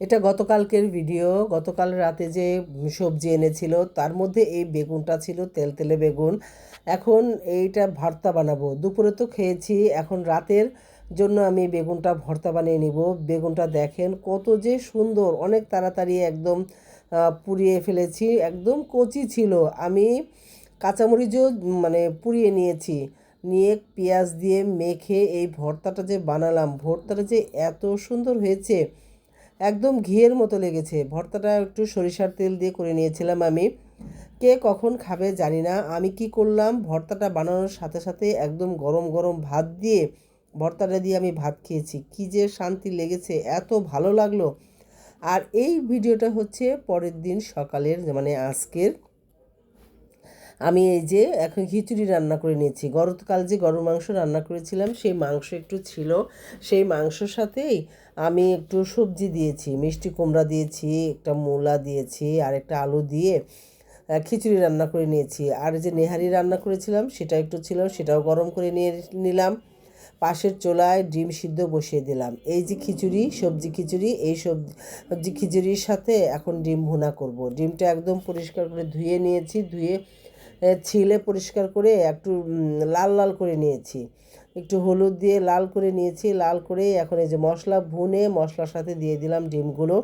এটা গতকালকের ভিডিও গতকাল রাতে যে সবজি এনেছিল, তার মধ্যে এই বেগুনটা ছিল, তেলতেলে বেগুন। এখন এইটা ভর্তা বানাবো। দুপুরে তো খেয়েছি, এখন রাতের জন্য আমি বেগুনটা ভর্তা বানিয়ে নিব। বেগুনটা দেখেন কত যে সুন্দর, অনেক তাড়াতাড়ি একদম পুড়িয়ে ফেলেছি। একদম কচি ছিল। আমি কাঁচামরিচও মানে পুড়িয়ে নিয়েছি। নিয়ে পেঁয়াজ দিয়ে মেখে এই ভর্তাটা যে বানালাম, ভর্তাটা যে এত সুন্দর হয়েছে একদম ঘিয়ের মতো লেগেছে। ভর্তাটা একটু সরিষার তেল দিয়ে করে নিয়েছিলাম আমি। কে কখন খাবে জানি না। আমি কি করলাম? ভর্তাটা বানানোর সাথে সাথে একদম গরম গরম ভাত দিয়ে ভর্তাটা দিয়ে আমি ভাত খেয়েছি। কি যে শান্তি লেগেছে, এত ভালো লাগল। আর এই ভিডিওটা হচ্ছে পরের দিন সকালের মানে আজকের। আমি এই যে এখন খিচুড়ি রান্না করে নিয়েছি। গতকাল যে গরম মাংস রান্না করেছিলাম, সেই মাংস একটু ছিল। সেই মাংসর সাথেই আমি একটু সবজি দিয়েছি, মিষ্টি কুমড়া দিয়েছি, একটা মূলা দিয়েছি, আর একটা আলু দিয়ে খিচুড়ি রান্না করে নিয়েছি। আর যে নেহারি রান্না করেছিলাম, সেটা একটু ছিল, সেটাও গরম করে নিয়ে নিলাম। পাশের চোলায় ডিম সিদ্ধ বসিয়ে দিলাম। এই যে খিচুড়ি, সবজি খিচুড়ি, এই সবজি খিচুড়ির সাথে এখন ডিম ভুনা করব। ডিমটা একদম পরিষ্কার করে ধুয়ে নিয়েছি, ধুয়ে ছিলে পরিষ্কার করে একটু লাল লাল করে নিয়েছি। একটু হলুদ দিয়ে লাল করে নিয়েছি, লাল করে এখন এই যে মশলা ভুনে মশলার সাথে দিয়ে দিলাম ডিমগুলো।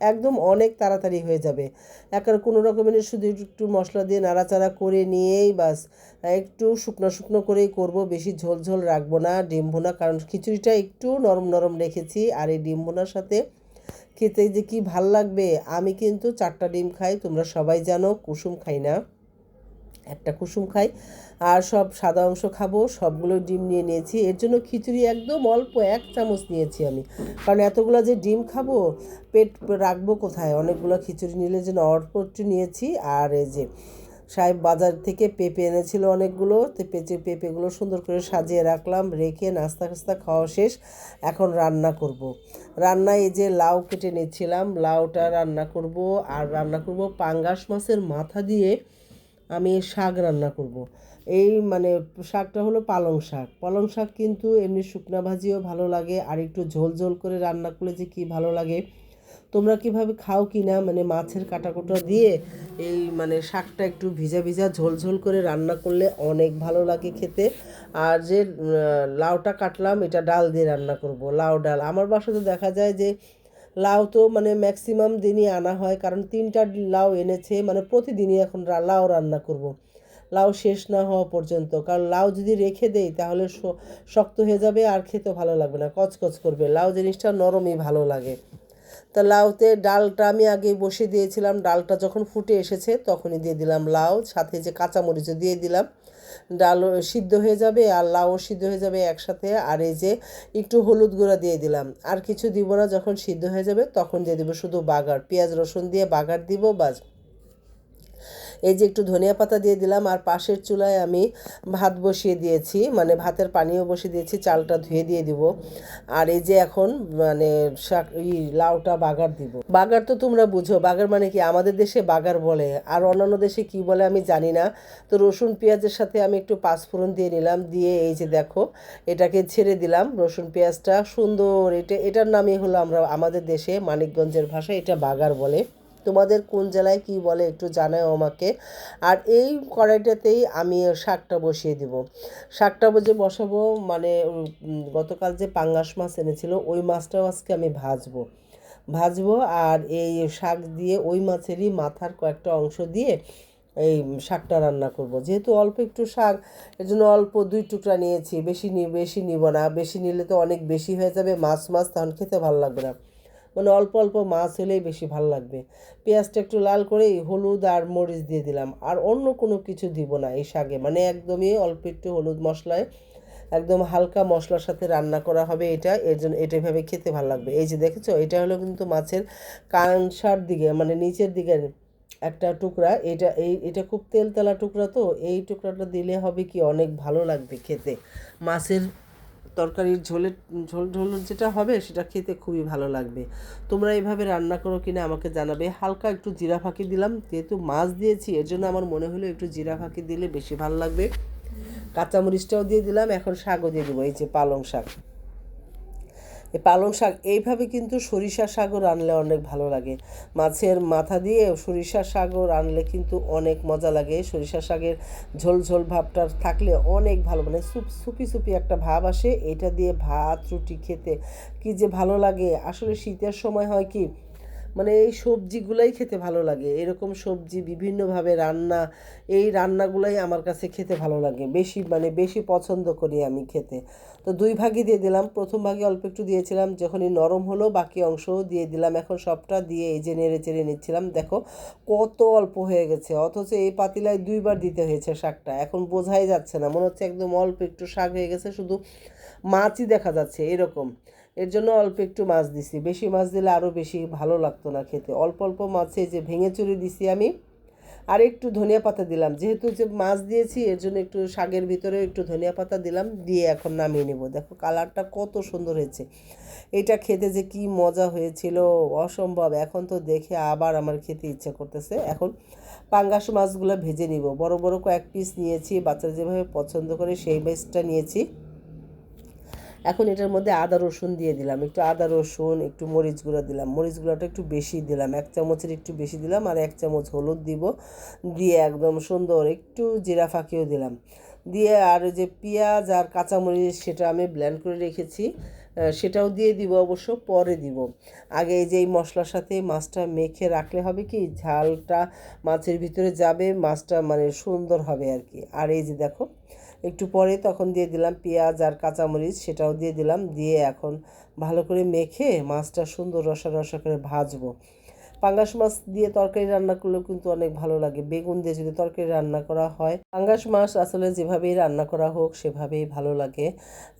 একদম অনেক তাড়াতাড়ি হয়ে যাবে। একার কোনো রকমের শুধু একটু মশলা দিয়ে নাড়াচাড়া করে নিয়েই বাস। একটু শুকনো শুকনো করেই করব, বেশি ঝোল ঝোল রাখব না ডিম ভুনা, কারণ খিচুড়িটা একটু নরম নরম রেখেছি আর এই ডিম ভুনার সাথে খেতে যে কি ভালো লাগবে, আমি কিন্তু চারটা ডিম খাই, তোমরা সবাই জানো, কুসুম খাই না। একটা কুসুম খাই। আর সব সাদা অংশ খাব, সবগুলো ডিম নিয়ে নিয়েছি। এর জন্য খিচুড়ি একদম অল্প এক চামচ নিয়েছি আমি। কারণ এতগুলো যে ডিম খাব, পেট রাখব কোথায়? অনেকগুলো খিচুড়ি নিলে যেন অল্প একটু নিয়েছি। আর এই যে সাহেব বাজার থেকে পেঁপে এনেছিল অনেকগুলো। তো পেঁচে পেঁপেগুলো সুন্দর করে সাজিয়ে রাখলাম, রেখে নাস্তা খাস্তা খাওয়া শেষ। এখন রান্না করব। রান্নায় এই যে লাউ কেটে নিচ্ছিলাম। লাউটা রান্না করব। আর রান্না করব পাঙ্গাস মাছের মাথা দিয়ে। আমি শাক রান্না করব। এই মানে শাকটা হলো পালং শাক। পালং শাক কিন্তু এমনি শুকনা ভাজিও ভালো লাগে, আর একটু ঝোল ঝোল করে রান্না করলে যে কী ভালো লাগে। তোমরা কীভাবে খাও কি না মানে মাছের কাটা কোটা দিয়ে এই মানে শাকটা একটু ভিজা ভিজা ঝোল ঝোল করে রান্না করলে অনেক ভালো লাগে খেতে। আর যে লাউটা কাটলাম, এটা ডাল দিয়ে রান্না করব, লাউ ডাল। আমার বাসাতে দেখা যায় যে লাউ তো মানে ম্যাক্সিমাম দিনই আনা হয়, কারণ তিনটা লাউ এনেছে মানে প্রতিদিনই এখন লাউ রান্না করব। লাউ শেষ না হওয়া পর্যন্ত, কারণ লাউ যদি রেখে দেই তাহলে শক্ত হয়ে যাবে আর খেতে ভালো লাগবে না, কচকচ করবে। লাউ জিনিসটা নরমই ভালো লাগে। তা লাউতে ডালটা আমি আগে বসে দিয়েছিলাম, ডালটা যখন ফুটে এসেছে তখনই দিয়ে দিলাম লাউ, সাথে যে কাঁচামরিচও দিয়ে দিলাম। ডাল সিদ্ধ হয়ে যাবে আর লাউও সিদ্ধ হয়ে যাবে একসাথে। আর এই যে একটু হলুদ গুঁড়া দিয়ে দিলাম। আর কিছু দিব না, যখন সিদ্ধ হয়ে যাবে তখন দিয়ে দিব শুধু বাগার। পেঁয়াজ রসুন দিয়ে বাগার দিব, বাস। এই যে একটু ধনিয়া পাতা দিয়ে দিলাম, আর পাশের চুলায় আমি ভাত বসিয়ে দিয়েছি মানে ভাতের পানিও বসিয়ে দিয়েছি, চালটা ধুয়ে দিয়ে দিব। আর এই যে এখন মানে শাক, ই লাউটা বাগার দিব। বাগার তো তোমরা বুঝো, বাগার মানে কি? আমাদের দেশে বাগার বলে, আর অন্যান্য দেশে কি বলে আমি জানি না। তো রসুন, পেঁয়াজের সাথে আমি একটু পাঁচফোড়ন দিয়ে নিলাম, দিয়ে এই যে দেখো, এটাকে ছেড়ে দিলাম, রসুন, পেঁয়াজটা সুন্দর, এটা, এটার নামই হলো আমরা, আমাদের দেশে মানিকগঞ্জের ভাষায় এটা বাগার বলে। তোমাদের কোন জেলায় কি বলে একটু জানাও আমাকে। আর এই কড়াইটাতেই আমি শাকটা বসিয়ে দিব। শাকটা যে বসাবো মানে গতকাল যে পাঙ্গাস মাছ এনেছিল, ওই মাছটাও আজকে আমি ভাজবো। ভাজবো আর এই শাক দিয়ে ওই মাছেরই মাথার কয়েকটা অংশ দিয়ে এই শাকটা রান্না করব। যেহেতু অল্প একটু শাক, এর জন্য অল্প দুই টুকরা নিয়েছি। বেশি নি, বেশি নিব না। বেশি নিলে তো অনেক বেশি হয়ে যাবে। মাছ মাছ তখন খেতে ভালো লাগবে না। মানে অল্প অল্প মাছ হলেই বেশি ভালো লাগবে। পেঁয়াজটা একটু লাল করে হলুদ আর মরিচ দিয়ে দিলাম। আর অন্য কোনো কিছু দিব না এই শাকে। মানে একদমই অল্প একটু হলুদ মশলায় একদম হালকা মশলার সাথে রান্না করা হবে এটা। এর জন্য এটা এভাবে খেতে ভালো লাগবে। এই যে দেখেছ, এটা হলো কিন্তু মাছের কানসার দিকে মানে নিচের দিকে একটা টুকরা। এটা এই, এটা খুব তেলতেলা টুকরা তো, এই টুকরাটা দিলে হবে কি অনেক ভালো লাগবে খেতে। মাছের তরকারির ঝোলের ঝোল ঝোল যেটা হবে সেটা খেতে খুবই ভালো লাগবে। তোমরা এইভাবে রান্না করো কিনা আমাকে জানাবে। হালকা একটু জিরা ফাঁকি দিলাম, যেহেতু মাছ দিয়েছি, এর জন্য আমার মনে হলো একটু জিরা ফাঁকি দিলে বেশি ভালো লাগবে। কাঁচামরিচটাও দিয়ে দিলাম, এখন শাকও দিয়ে দেবো, এই যে পালং শাক। এই পালং শাক, এইভাবে কিন্তু সরিষা শাকও রানলে অনেক ভালো লাগে। মাছের মাথা দিয়ে সরিষা শাকও রানলে কিন্তু অনেক মজা লাগে। সরিষা শাকের ঝোল ঝোল ভাবটা থাকলে অনেক ভালো মানে সুপ, সুপি সুপি একটা ভাব আসে। এটা দিয়ে ভাত, রুটি খেতে কি যে ভালো লাগে। আসলে শীতের সময় হয় কি মানে এই সবজিগুলাই খেতে ভালো লাগে। এরকম সবজি বিভিন্নভাবে রান্না, এই রান্নাগুলাই আমার কাছে খেতে ভালো লাগে। বেশি মানে বেশি পছন্দ করি আমি খেতে। তো দুই ভাগই দিয়ে দিলাম। প্রথম ভাগে অল্প একটু দিয়েছিলাম, যখনই নরম হলো বাকি অংশও দিয়ে দিলাম। এখন সবটা দিয়ে এই যে নেড়ে চেড়ে নিচ্ছিলাম। দেখো কত অল্প হয়ে গেছে, অথচ এই পাতিলায় দুইবার দিতে হয়েছে শাকটা। এখন বোঝাই যাচ্ছে না, মনে হচ্ছে একদম অল্প একটু শাক হয়ে গেছে, শুধু মাছই দেখা যাচ্ছে এরকম। এর জন্য অল্প একটু মাছ দিছি। বেশি মাছ দিলে আরও বেশি ভালো লাগতো না খেতে। অল্প অল্প মাছে যে ভেঙে চুরি দিছি আমি, আর একটু ধনিয়া পাতা দিলাম। যেহেতু যে মাছ দিয়েছি, এর জন্য একটু শাকের ভিতরে একটু ধনিয়া পাতা দিলাম, দিয়ে এখন নামিয়ে নেব। দেখো কালারটা কত সুন্দর হয়েছে। এটা খেতে যে কি মজা হয়েছিল, অসম্ভব। এখন তো দেখে আবার আমার খেতে ইচ্ছা করতেছে। এখন পাঙ্গাস মাছগুলো ভেজে নিব। বড় বড় কয়েক পিস নিয়েছি, বাচ্চারা যেভাবে পছন্দ করে সেই বেসটা নিয়েছি। এখন এটার মধ্যে আদা রসুন দিয়ে দিলাম। একটু আদা রসুন, একটু মরিচ গুঁড়ো দিলাম। মরিচ গুঁড়োটা একটু বেশি দিলাম। এক চামচের একটু বেশি দিলাম আর এক চামচ হলুদ দিব। দিয়ে একদম সুন্দর একটু জিরা ফাঁকিও দিলাম। দিয়ে আর যে পেঁয়াজ আর কাঁচামরিচ সেটা আমি ব্ল্যান্ড করে রেখেছি। সেটাও দিয়ে দিব অবশ্য, পরে দিব। আগে এই যে এই মশলার সাথে মাছটা মেখে রাখলে হবে কি, ঝালটা মাছের ভিতরে যাবে, মাছটা মানে সুন্দর হবে আর কি। আর এই যে দেখো একটু পরে তখন দিয়ে দিলাম পেঁয়াজ আর কাঁচামরিচ, সেটাও দিয়ে দিলাম, দিয়ে এখন ভালো করে মেখে মাছটা সুন্দর রসা রসা করে ভাজবো। পাঙ্গাস মাছ দিয়ে তরকারি রান্না করলেও কিন্তু অনেক ভালো লাগে। বেগুন দিয়ে যদি তরকারি রান্না করা হয়, পাঙ্গাস মাছ আসলে যেভাবেই রান্না করা হোক সেভাবেই ভালো লাগে।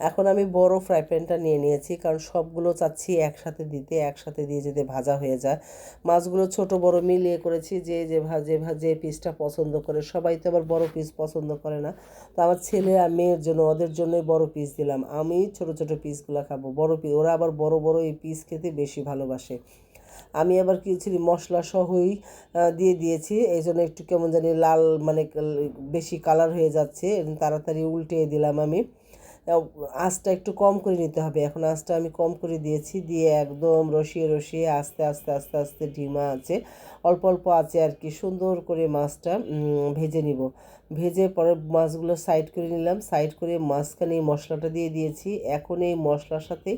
এখন আমি বড় ফ্রাই প্যানটা নিয়ে নিয়েছি, কারণ সবগুলো চাচ্ছি একসাথে দিতে, একসাথে দিয়ে যদি ভাজা হয়ে যায়। মাছগুলো ছোট বড় মিলিয়ে করেছি, যে যে ভাজে ভাজে পিসটা পছন্দ করে। সবাই তো আবার বড় পিস পছন্দ করে না। তো আমার ছেলে আর মেয়ের জন্য, ওদের জন্যই বড় পিস দিলাম। আমি ছোট ছোট পিসগুলো খাব। বড় পিস ওরা আবার বড় বড় এই পিস খেতে বেশি ভালোবাসে। আমি আবার কিছু মশলা সহই দিয়ে দিয়েছি। এই জন্য একটু কেমন জানি লাল মানে বেশি কালার হয়ে যাচ্ছে। তাড়াতাড়ি উল্টে দিলাম আমি। আঁচটা একটু কম করে নিতে হবে। এখন আঁচটা আমি কম করে দিয়েছি, দিয়ে একদম রসিয়ে রসিয়ে আস্তে আস্তে আস্তে আস্তে ডিমা আছে। অল্প অল্প আছে আর কি। সুন্দর করে মাছটা ভেজে নিব। ভেজে পরে মাছগুলো সাইড করে নিলাম। সাইড করে মাঝখানে এই মশলাটা দিয়ে দিয়েছি। এখন এই মশলার সাথে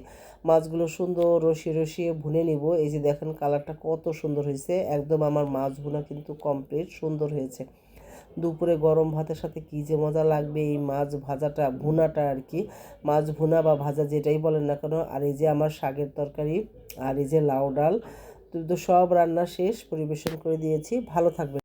মাছগুলো সুন্দর রসিয়ে রসিয়ে ভুনে নিব। এই যে দেখেন কালারটা কত সুন্দর হয়েছে। একদম আমার মাছ ভুনা কিন্তু কমপ্লিট সুন্দর হয়েছে। দুপুরে গরম ভাতের সাথে কী যে মজা লাগবে, এই মাছ ভাজাটা, ভুনাটা আর কি। মাছ ভুনা বা ভাজা যেটাই বলেন না কেন, আর এই যে আমার শাকের তরকারি আর এই যে লাউ ডাল, তো সব রান্না শেষ, পরিবেশন করে দিয়েছি। ভালো থাকবে